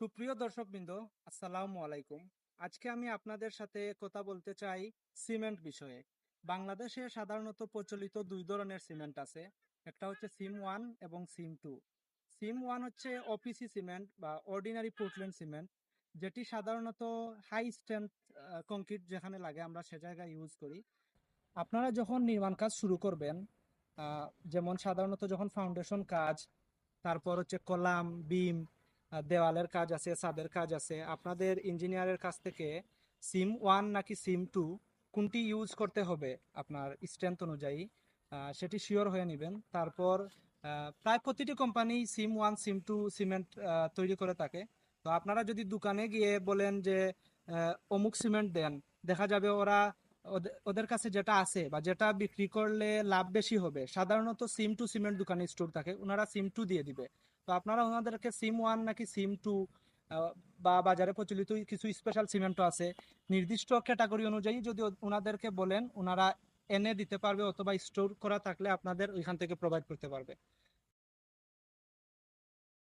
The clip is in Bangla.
সুপ্রিয় দর্শকবৃন্দ, আসসালামু আলাইকুম। আজকে আমি আপনাদের সাথে কথা বলতে চাই সিমেন্ট বিষয়ে। বাংলাদেশে সাধারণত প্রচলিত দুই ধরনের সিমেন্ট আছে। একটা হচ্ছে সিম ওয়ান এবং সিম টু। সিম ওয়ান হচ্ছে ওপিসি সিমেন্ট বা অর্ডিনারি পোর্টল্যান্ড সিমেন্ট, যেটি সাধারণত হাই স্ট্রেংথ কংক্রিট যেখানে লাগে আমরা সে জায়গায় ইউজ করি। আপনারা যখন নির্মাণ কাজ শুরু করবেন যেমন সাধারণত যখন ফাউন্ডেশন কাজ, তারপর হচ্ছে কলাম, বিম দেওয়ালের কাজ আছে, ছাদের কাজ আছে। আপনাদের ইঞ্জিনিয়ারের কাছ থেকে সিম ওয়ান নাকি সিম টু, কোনটি ইউজ করতে হবে আপনার স্ট্রেংথ অনুযায়ী সেটি শিওর হয়ে নেবেন। তারপর প্রায় প্রতিটি company CEM one, CEM two cement তৈরি করে থাকে। তো আপনারা যদি দোকানে গিয়ে বলেন যে অমুক সিমেন্ট দেন, দেখা যাবে ওরা ওদের কাছে যেটা আছে বা যেটা বিক্রি করলে লাভ বেশি হবে, সাধারণত সিম টু সিমেন্ট দোকানে স্টোর থাকে, ওনারা সিম টু দিয়ে দিবে। তো আপনারা ওনাদেরকে সিম ওয়ান নাকি সিম টু বা বাজারে প্রচলিত কিছু স্পেশাল সিমেন্টও আছে, নির্দিষ্ট ক্যাটাগরি অনুযায়ী যদি ওনাদেরকে বলেন, ওনারা এনে দিতে পারবে অথবা স্টোর করা থাকলে আপনাদের ওইখান থেকে প্রোভাইড করতে পারবে।